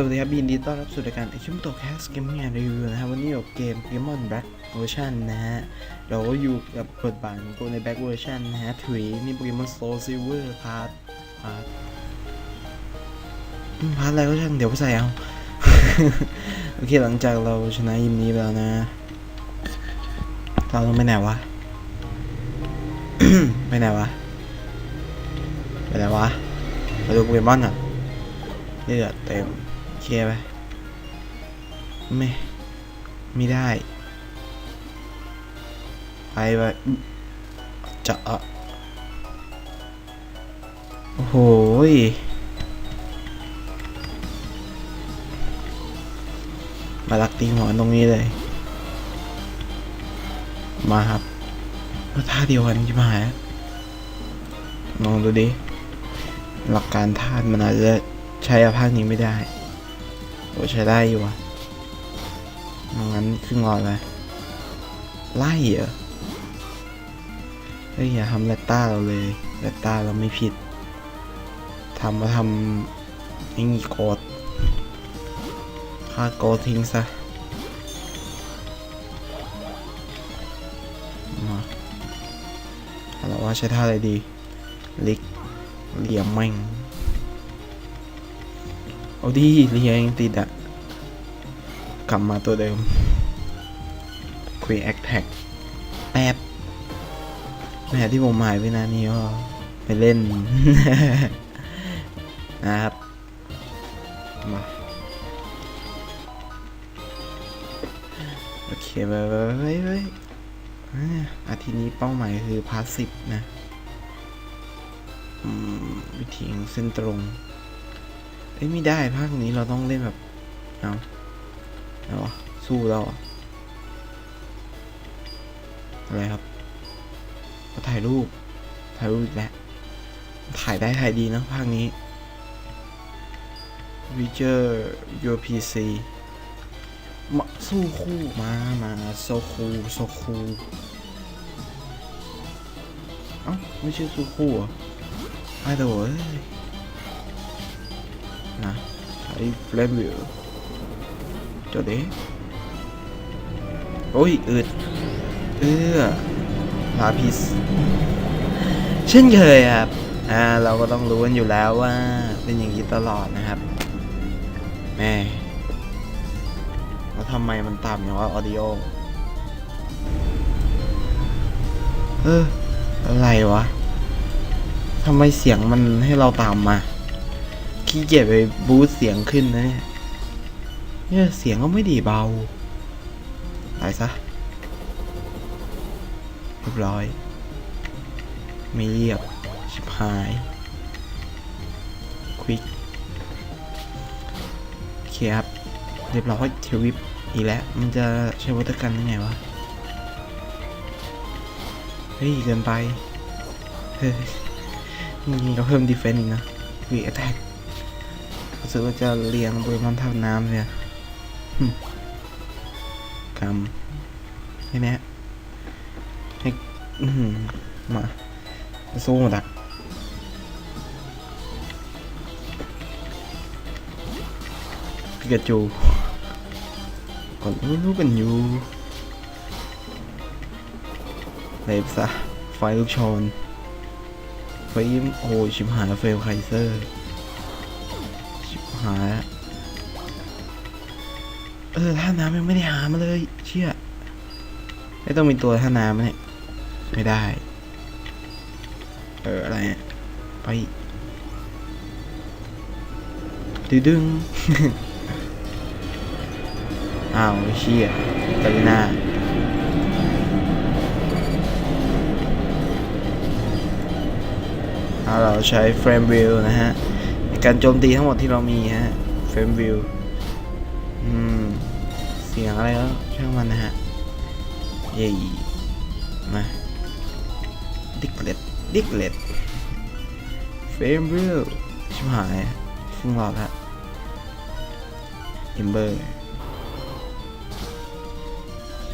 สวัสดีครับยินดีต้อนรับสู่รายการไอคิมโตแคสเกมเมียรีวิวนะครับวันนี้อยู่กับเกม Pokemon Black Version นะฮะ เราก็อยู่กับบทบาทของตัวใน Black Version นะฮะถุยนี่ Pokemon Soul Silver พาร์ทพาร์ทพาร์ทอะไรก็ช่างเดี๋ยวไปใส่เอา โอเคหลังจากเราชนะยิมนี้ไปแล้วนะเราต้องไปไหนวะ ไปไหนวะ ไปไหนวะไปดูโปเกมอนอะเลือดเต็ม เคลียร์ไปไม่ ไม่ได้ ไปไปจะอ่อโอ้โหมาลักตีหัวตรงนี้เลย มาครับว่าท่าเดียวกันใช่ไหมลองดูดิ หลักการธาตุมันอาจจะใช้กับภาคนี้ไม่ได้ โอ้ใช้ได้อยู่วะงั้นครึ่งอดเลยไล่เหรอเฮ้ยอย่าทำแรตต้าเราเลยแรตต้าเราไม่ผิดทำมาทำไอ้นี่โกดฆ่าโกดทิ้งซะมาเราว่าใช้ท่าอะไรดี ลิกเหลี่ยมแม่ง เอาดีเหลียยังติดอะ กลับมาตัวเดิมคุยแอคแท็กแป๊บแม่ที่ผมหายไปนานนี้ก็ไปเล่น นะครับ มาโอเคไปไปไปไปอาทิตย์นี้เป้าหมายคือพาสิบนะวิธีงเส้นตรง เอ้ยไม่ได้ภาคนี้เราต้องเล่นแบบ เอา เอาวะสู้แล้วเหรออะไรครับมาถ่ายรูป ถ่ายรูปอีกแล้วถ่ายได้ถ่ายดีนะภาคนี้วิเจอร์ your PC มาสู้คู่มามาโซคูโซคูเอ้าไม่ใช่สู้คู่เหรอไอ้ตัวเอ้ยนะไอ้เฟลมวิว จดดิโอ้ยอึดเอื้อลาพิสเช่นเคยครับ อ่า เราก็ต้องรู้กันอยู่แล้วว่า เป็นอย่างนี้ตลอดนะครับแม่แล้วทำไมมันต่ำอย่างว่าออดิโอเอออะไรวะทำไมเสียงมันให้เราตามมา ขี้เกียจไปบูสเสียงขึ้นนะเนี่ย เนี่ยเสียงก็ไม่ดีเบาไปซะเรียบร้อย ไม่เยียบ ชิบหาย ควิกโอเคครับ เรียบร้อยเทวิปอีกแล้ว มันจะใช้วัตกันยังไงวะ เฮ้ย เกินไป เฮ้ยนี่ก็เพิ่มดีเฟนต์อีกนะวีแอตแทกรู้สึกว่าจะเลี้ยงโปเกมอนท่าน้ำเนี่ย กำให้แน่ให้มาสู้หมดอะพิกาจูก่อนรู้กันอยู่เลยซะไฟลูกชนเฟมโอชิบหายเฟลไคเซอร์ ชิบหาย เออท่าน้ำยังไม่ได้หามาเลย เชี่ยไม่ต้องมีตัวท่าน้ำเนี่ยไม่ได้ เออ อะไรเนี่ยไปดึดึงอ้าวเชี่ยกาลิน่าถ้าเราใช้เฟรมวิวนะฮะในการโจมตีทั้งหมดที่เรามีฮะ เฟรมวิว สียงอะไรก็ช่างมันนะฮะ เย่มาดิกเลตดิกเลตเฟมวิวชิบหายฟึ่งหลอดฮะอิมเบอร์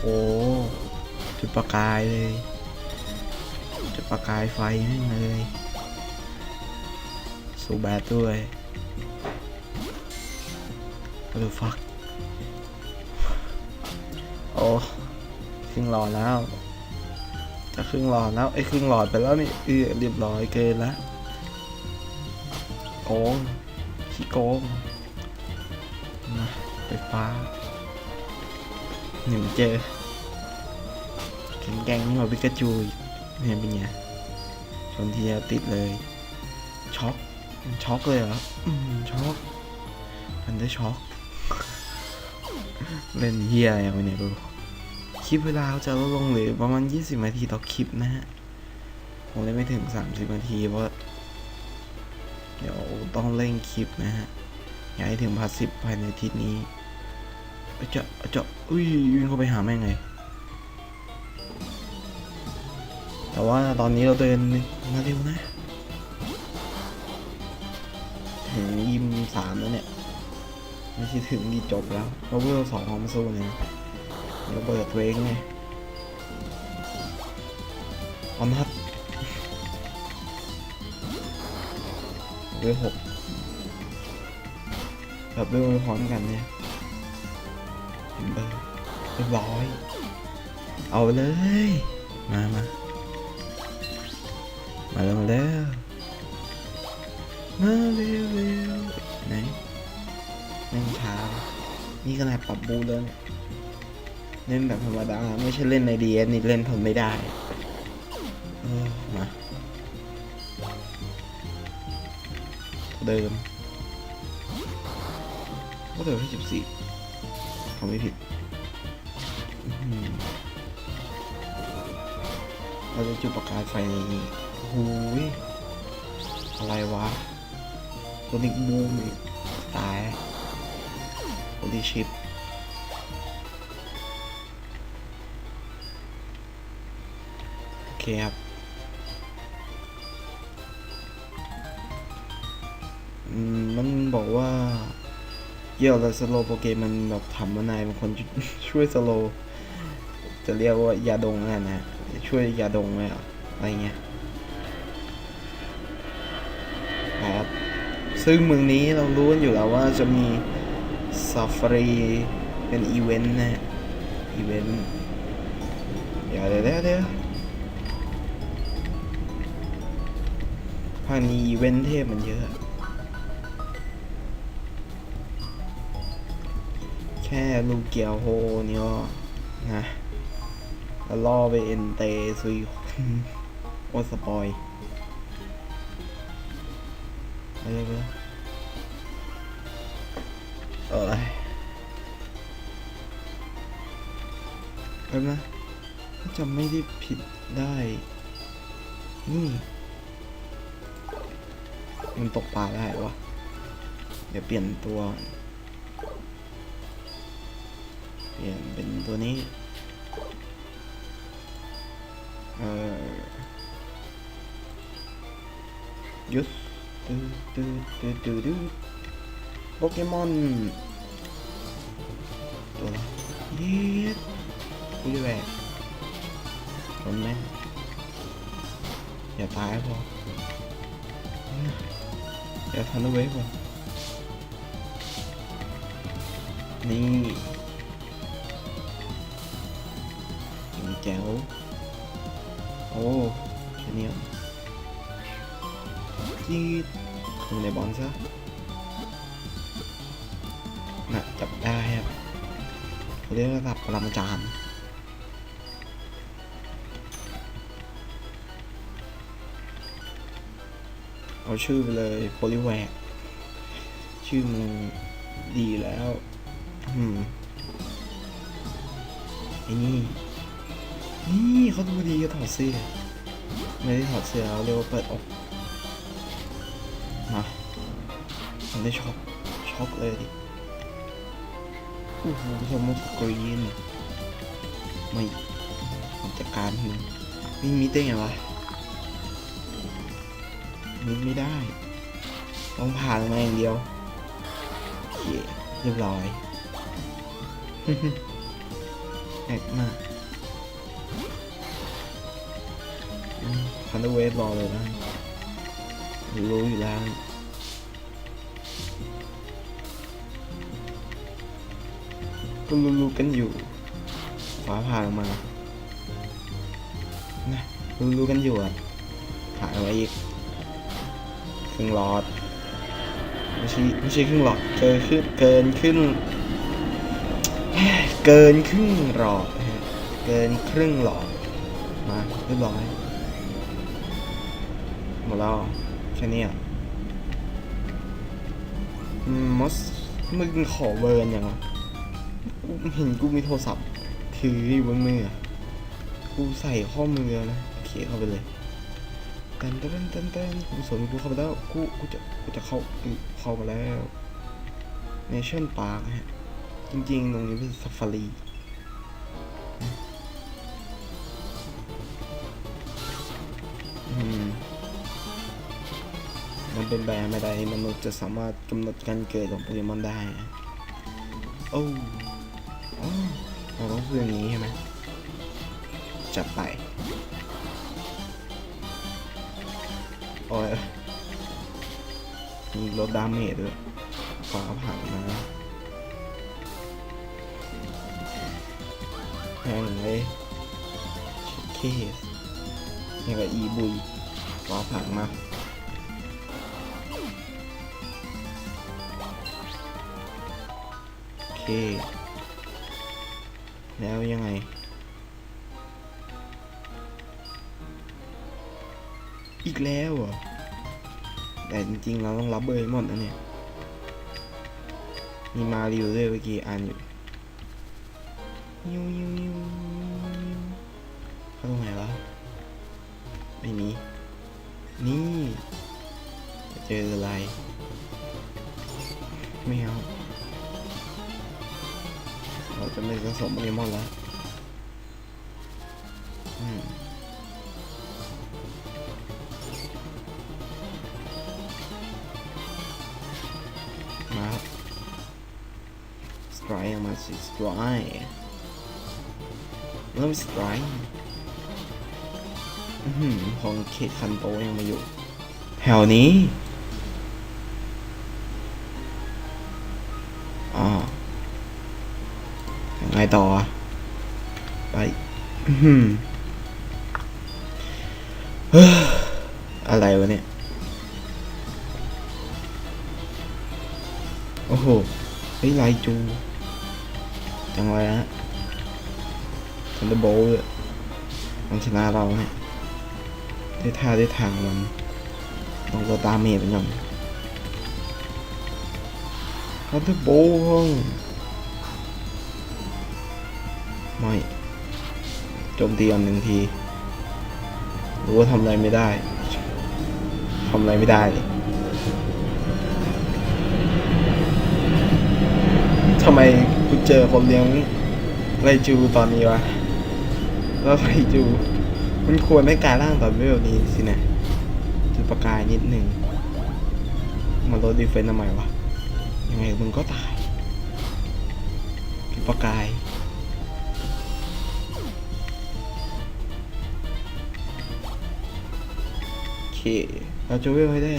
โอ้จุดประกายเลยจุดประกายไฟนั่นเลยสูบแบดด้วย What the fuck โอ้ครึ่งหลอดแล้ว จะครึ่งหลอดแล้วไอ้ครึ่งหลอดไปแล้วนี่เออเรียบร้อยเกินล้วโกงขี้โกงมาไฟฟ้าหนึ่งเจอแข็งแกร่งนี่มาปิกาจูอีกเนี่ยเป็นไงชนทีเดียติดเลยช็อกช็อกเลยเหรออืมช็อกอันเดอร์ช็อก เล่นเฮียอะไรวะเนี่ยดูคลิปเวลาจะลดลงเหรือประมาณ 20 นาทีต่อคลิปนะฮะ ผมเล่นไม่ถึง 30 นาทีเพราะ เดี๋ยวต้องเร่งคลิปนะฮะ อยากให้ถึงพัสิบภายในอาทิตย์นี้เอาเจะเอาเจะอุ้ยวิ่งเข้าไปหาแม่งไง แต่ว่าตอนนี้เราเดินมาเร็วนะ ถึงยิมสามแล้วเนี่ย ไม่ใช่ถึงดีจบแล้วเพราะเวลสองของมาสู้เนี่ยเดี๋ยวเบิดตัวเองไงออนัดด้วยหกแบบด้วยพร้อมกันเนี่ยเบิร์เรียบร้อย เอาเลย มามามาเร็วมาเร็วมาเร็ว นี่ขนาดปรับบูแล้วเนี่ยเล่นแบบธรรมดาไม่ใช่เล่นในดีเอนี่เล่นทนไม่ได้เออมาเดิมก็เดิมที่สิบสี่เขาไม่ผิดเราจะจุดประกายไฟในนี้โอ้โหยอะไรวะตัวนิกบูมอีกตาย โอลิชิปโอเคครับ มันบอกว่า เยี่ยวแล้วสโลโปเกมมันแบบทำมานายบางคนช่วยสโล จะเรียกว่ายาดงนั่นนะช่วยยาดงไหมอะอะไรเงี้ยครับซึ่งเมืองนี้เรารู้กันอยู่แล้วว่าจะมี ซาฟารีเป็นอีเวนต์นะอีเวนต์เดี๋ยวเดี๋ยวเดี๋ยวเดี๋ยวภาคนี้อีเวนต์เทพมันเยอะ แค่ลูกเกียวโฮนี่ก็นะแล้วล่อไปเอ็นเตซุยโอสปอยไปเลยไปเลย เออแป๊บนะจำไม่ได้ผิดได้ นี่ มันตกปลาได้วะ เดี๋ยวเปลี่ยนตัว เปลี่ยนเป็นตัวนี้ เอ่อยุดดตืดตืดตืดตืด โปเกมอนตัวอะไรเย็ดคุยแหวกคนแม่งอย่าตายพอเดี๋ยวทันเวฟก่อนนี่มีแจ๋วโอ้ชเนียจีดลงในบอลซะ นะจับได้ครับเรียกระดับปรมาจารย์เอาชื่อไปเลยโพลิแวกชื่อมันดีแล้ว อืมไอ้นี่นี่เขาดูดีก็ถอดเสื้อ ไม่ได้ถอดเสื้อเอาเรียกว่าเปิดอกมามันได้ช็อกช็อกเลยดิ โอ้โหสมมติกรีนไม่ผมจัดการมันนี่มีได้ไงวะมิดไม่ได้ ต้องผ่านมาอย่างเดียวโอเคเรียบร้อยแอกมากคันเดอร์เวฟรอเลยนะรู้อยู่แล้ว ก็รู้ๆกันอยู่ฟ้าผ่าลงมานะรู้ๆกันอยู่อะผ่านมาอีกครึ่งหลอดไม่ใช่ไม่ใช่ครึ่งหลอดเกินขึ้นเกินขึ้นเกินครึ่งหลอดนะฮะเกินครึ่งหลอดมาเรียบร้อยหมดแล้วแค่นี้อะมอสมึงขอเบอร์กันยังวะ เห็นกูมีโทรศัพท์ ถืออยู่บนมือกูใส่ข้อมือแล้วนะเขียนเข้าไปเลยต้นเต้นเต้นเต้นกูสนกูเข้าไปแล้วกูกูจะกูจะเข้าเข้ามาแล้วเนชั่นปาร์คฮะจริงๆตรงนี้เป็นซาฟารีมันเป็นแบบไม่ได้มนุษย์จะสามารถกำหนดการเกิดของโปเกมอนได้ โอ้ เราต้องพูดอย่างนี้ใช่ไหมจับไปโอ้ยมีลดดาเมจด้วยฟ้าผ่ามาแพงเลยเคสนี่ก็อีบุยว้าผังมาโอเค แล้วยังไง อีกแล้วเหรอแต่จริงๆ เราต้องรับเบอร์หมดนะเนี่ย มีมาริวด้วยเมื่อกี้อ่านอยู่ยิวยิวยิวเข้าตรงไหนวะไม่มีนี่ เจออะไร ไม่เอา เราจะไม่ผสมโปเกมอนแล้วมาครับสไตร์มาสิสไตร์เริ่มสไตร์อื้อหือของเขตคันโตยังมาอยู่ แถวนี้ ต่อ ไปอะไรวะเนี่ย โอ้โหเฮ้ไลจู จังเลยฮะทันเดอร์โบลมันชนะเราเนี่ยได้ท่าได้ทางมันต้องก็ตามเมจมันก่อนทันเดอร์โบล ไม่โจมตีอันหนึ่งทีรู้ว่าทำอะไรไม่ได้ทำอะไรไม่ได้ทำไมกูเจอคนเลี้ยงไรจูตอนนี้วะ แล้วไรจู มันควรไม่กลายร่างตอนเวลนี้สินะ จุดประกายนิดหนึ่งมาลดดีเฟนต์ทำไมวะ ยังไงมึงก็ตายจุดประกาย เคเราจะเวลให้ได้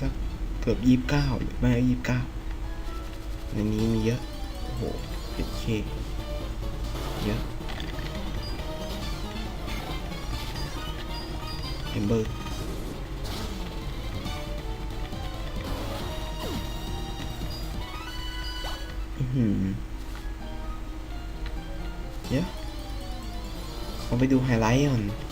สักเกือบยี่สิบเก้าหรือไม่ยี่สิบเก้าในนี้มีเยอะ โอ้โหเป็นเคเยอะเอมเบอร์อือหือเยอะเราไปดูไฮไลท์ก่อน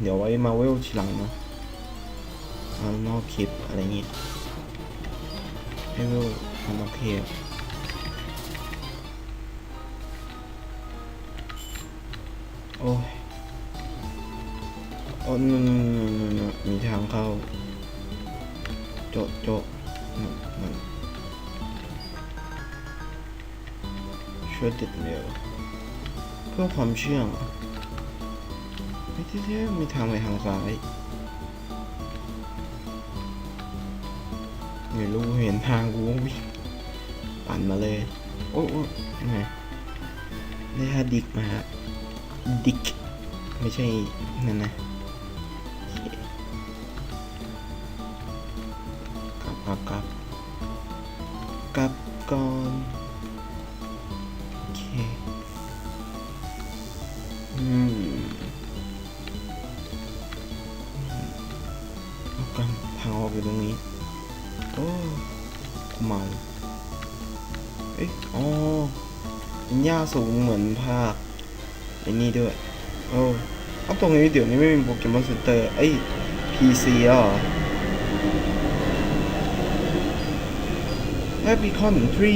เดี๋ยวไว้มาเวลทีหลังเนาะเอานอกคลิปอะไรเงี้ยให้เวลมันโอเคอโอ้ยโอ้นนนมีทางเข้า โจโจะนั่นนั่นช่วยติดเร็วเพื่อความเชื่อง ม่ใช่ๆมีทางไปทางซ้ายไม่รู้เห็นทางกูวิ่งปั่นมาเลย โอ้โอ้ไงได้ท่าดิกมาฮะดิก ไม่ใช่ นั่นนะกลับกลับกลับ สูงเหมือนภาคไอ้นี่ด้วย โอ้เอาตรงนี้เดี๋ยวนี้ไม่มีโปเกมอนเซ็นเตอร์เอ้ย PC แล้วเหรอแอปพีคอนทรี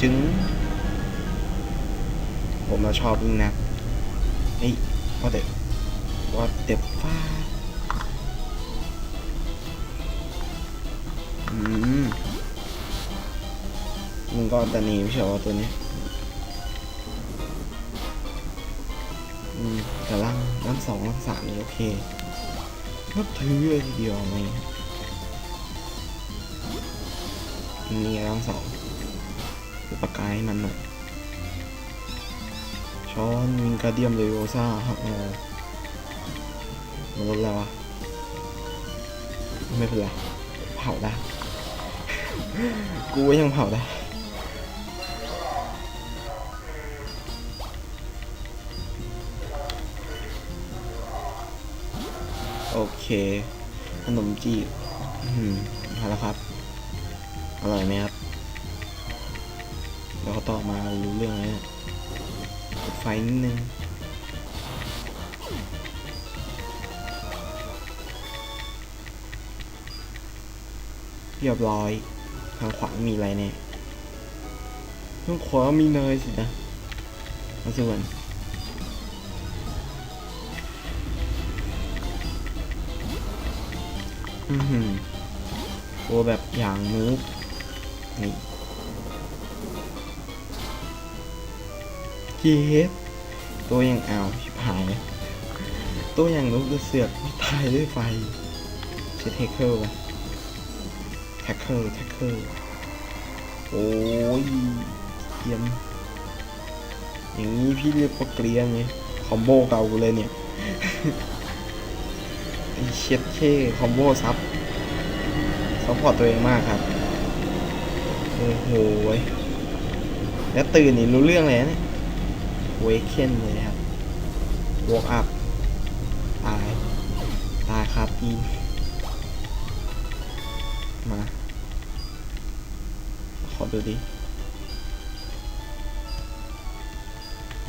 จึง ผมมาชอบวิ่งนะเอ้ยว่าเด็กว่าเด็กฟ้าอืมมึงก็อันตานีไม่ใช่เหรอตัวนี้ แต่ร่างร่างสองร่างสามนี่โอเคนับถือเลยทีเดียวไหมนี่ร่างสองคือปากกายมันหน่อยช้อนวิงกาเดียมเลโอซ่าหักงอมันลดแล้วอะไม่เป็นไรเผาได้ กูยังเผาได้ โอเคขนมจีบอืมมาแล้วครับ อร่อยไหมครับแล้วก็ต่อมารู้เรื่องแล้วเนี่ยไฟนิดนึงเรียบร้อยทางขวามีอะไรเนี่ยทางขวามีเนยสินะมาส่วน ตัวแบบอย่างมูฟนี่เจ็ดตัวอย่างอ้าวชิบหาย ตัวอย่างลูกจะเสือกตายด้วยไฟใช้เทคเคิลไปแท็กเคิลแท็กเคิลโอ้ยเกียนอย่างนี้พี่เรียกว่าเกรียนไงคอมโบเก่าเลยเนี่ย เช็ดเช่คอมโบซับซัพพอร์ตตัวเองมากครับ โอ้โหแล้วตื่นนี่รู้เรื่องเลยนะเนี่ยเวกเคนเลยครับวอกอัพตาย ตายครับอีมา ขอดูดิ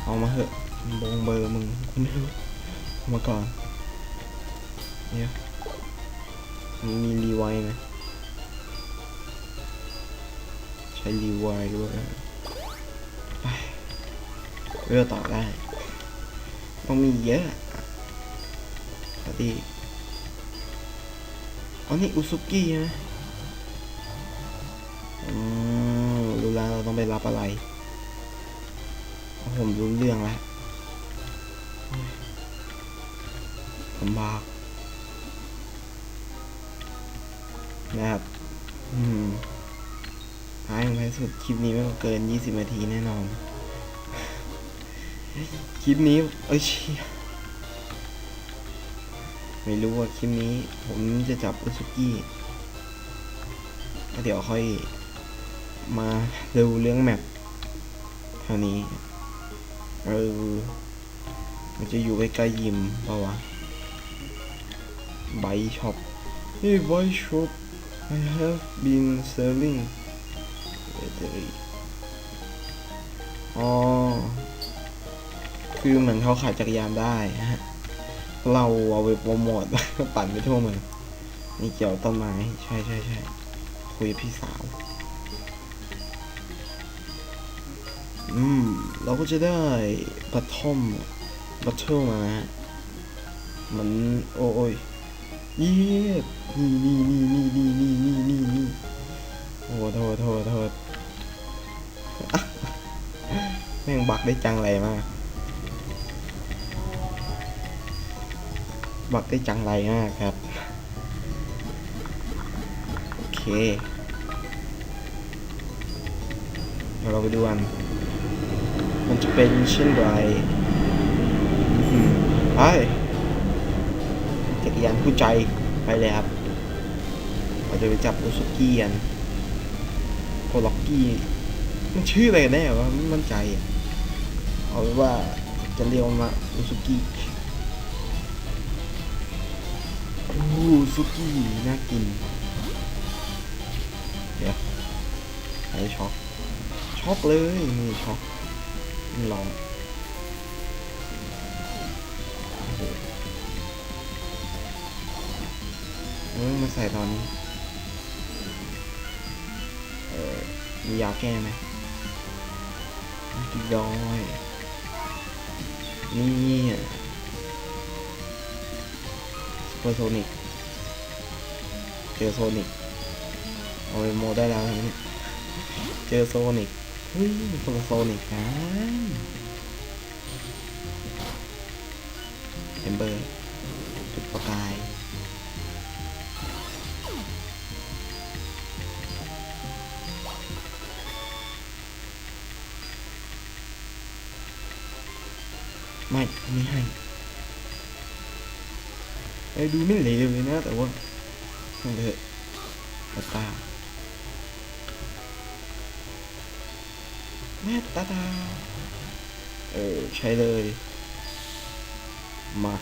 เอามาเหอะบงเบอร์มึงกูไม่รู้มาก่อน เนี่ยมันมีรีไวท์ไหมใช้รีไวท์ด้วยไปเรือต่อได้ต้องมีเยอะพอดีอันนี้อุซุกี้ใช่ไหมอืมรู้แล้วเราต้องไปรับอะไร ผมรู้เรื่องแล้วลำบาก นะครับ อืมท้ายของท้ายสุดคลิปนี้ไม่เกิน 20 นาทีแน่นอน คลิปนี้ เอ้ยไม่รู้ว่าคลิปนี้ ผมจะจับอุซุกี้ก็เดี๋ยวค่อยมาดูเรื่องแมปเท่านี้ เออ มันจะอยู่ใกล้ๆยิมเปล่าวะไบช็อป Hey, why shop? I have been selling battery อ๋อ คือเหมือนเขาขายจักรยานได้ฮะ เราเอาไปโปรโมทปั่นไปทั่วเมืองนี่เกี่ยวต้นไม้ ใช่ใช่ใช่คุยพี่สาว อืม เราก็จะได้บัตทอมบัตเทิลมานะฮะเหมือนโอ้ยเย็ด นี่นี่นี่นี่นี่นี่นี่นี่นี่โอ้โทษโทษโทษแม่งบักได้จังไรมาก บักได้จังไรมากครับ โอเค เดี๋ยวเราไปดูกัน มันจะเป็นเช่นไรอืมไปจักรยานคู่ใจไปเลยครับ เราจะไปจับอุซุกี้กันโคล็อกกี้ มันชื่ออะไรกันแน่วะไม่มั่นใจอะเอาเป็นว่าจะเรียกมันว่าอุซุกิอูซุกิน่ากิน เดี๋ยวไอช็อกช็อกเลยนี่ช็อกลองโอ้โหเออมาใส่ตอนนี้ ออมียาแก้ไหมกินย้อยนี่สเปอร์โซนิกเจอโซนิกเอาไปโมได้แล้วนี่เจอโซนิกเฮ้ยคนละโซนิกกันเอมเบอร์จุดประกาย ไม่ไม่ให้ไอ้ดูไม่เหลวเลยนะแต่ว่านั่นเถอะตาตาแม่ตาตาเออใช้เลยมา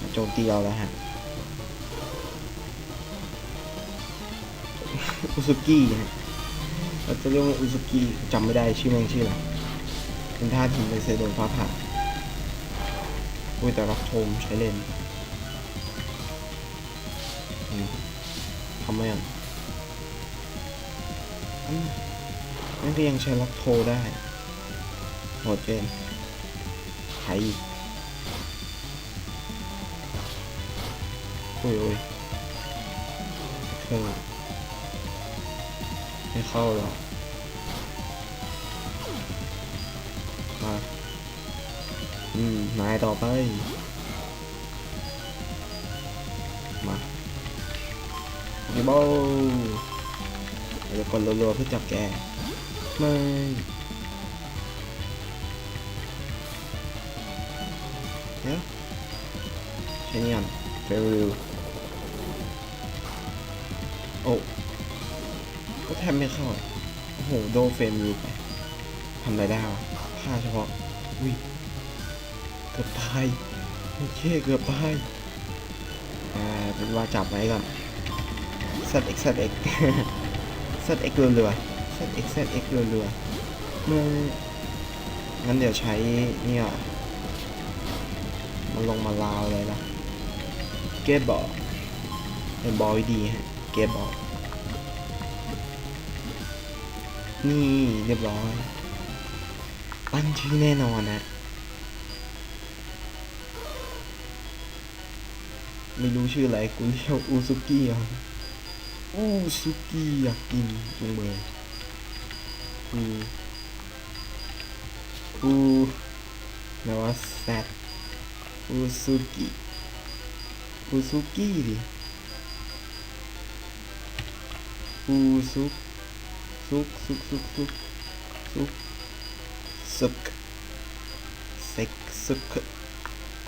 มาโจมตีเราแล้วฮะอุซุกี้ฮะเราจะเรียกว่าอุซุกิจำไม่ได้ชื่อแม่งชื่ออะไร เป็นท่าทีในเซโดนฟ้าผ่าอุ้ยแต่รับโทมใช้เล่นทำไมอะอืมนั่นก็ยังใช้ล็อกโทได้โหดเกินไถโอ้ยโอ้ยเข้าไม่เข้าหรอก อืมนายต่อไป มาเดี๋ยวบอลเราจะกดรัวๆเพื่อจับแกไม่เดี๋ยวใช้นี่ก่อนเฟริลโอ้ก็แทบไม่เข้า โอ้โห โดนเฟรมรูไปทำอะไรได้วะฆ่าเฉพาะอุ้ย กือบตายโอเคเกือบตายอ่าเป็นว่าจับไว้ก่อน ZX ZX ZX รัวๆ ZX ZX รัวๆเมื่องั้นเดี๋ยวใช้เนี่ยมันลงมาลาวเลยนะเกตบอลเป็นบอลดีฮะเกตบอลนี่เรียบร้อย ตั้งชื่อแน่นอนนะ ไม่รู้ชื่ออะไรกูเรียกอูซุกิอะอูซุกิอยากกินจังเลยอูอูแปลว่าแซดอูซุกิอูซุกิดิอูซุกซุกซุกซุกซุกซุกซึกเซ็กซึก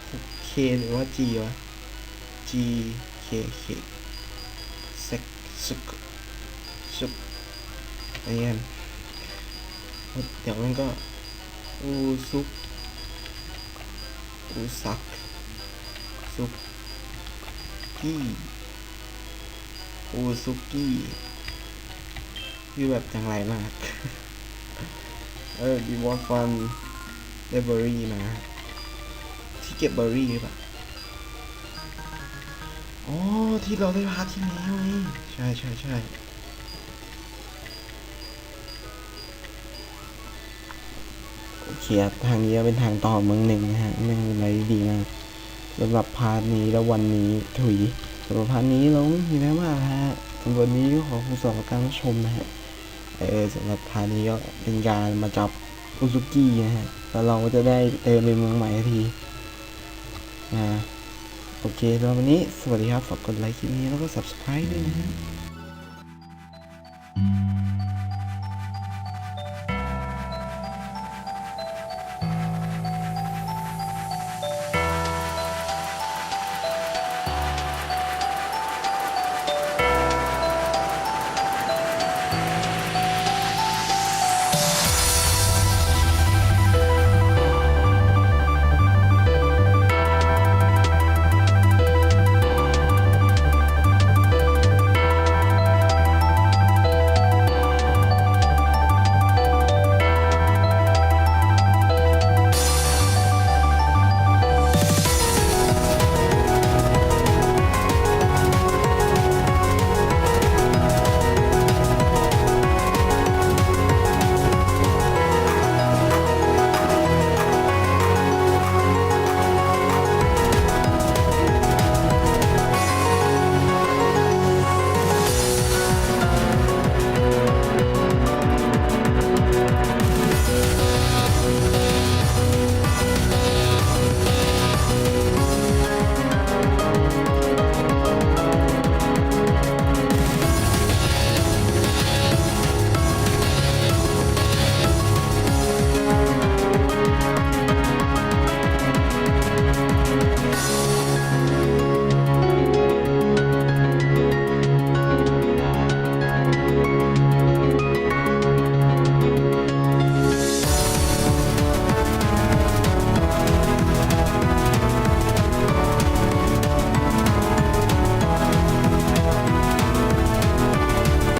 โอเคหรือว่าจีวะ G K K เซ็กซึกซึกอะไรเงี้ยเดี๋ยวมันก็อูซุกอูซักซุกกี้อูซุกี้คือแบบจังไรมาก เออดีวอลฟันได้เบอร์รี่มา ที่เก็บเบอร์รี่หรือเปล่า อ๋อที่เราได้พาร์ทที่แล้วไงใช่ใช่ใช่โอเคครับทางนี้เป็นทางต่อเมืองหนึ่งนะฮะแม่งเป็นอะไรดีมากสำหรับพาร์ทนี้แล้ววันนี้ถุยสำหรับพาร์ทนี้เราไม่มีแล้วมากฮะสำหรับวันนี้ก็ขอคุณสำหรับการรับชมนะฮะเออสำหรับพาร์ทนี้ก็เป็นการมาจับอุซุกินะฮะแล้วเราก็จะได้เดินไปเมืองใหม่ทันทีอ่า โอเคสำหรับวันนี้ สวัสดีครับ ฝากกดไลค์คลิปนี้แล้วก็ subscribe ด้วยนะฮะ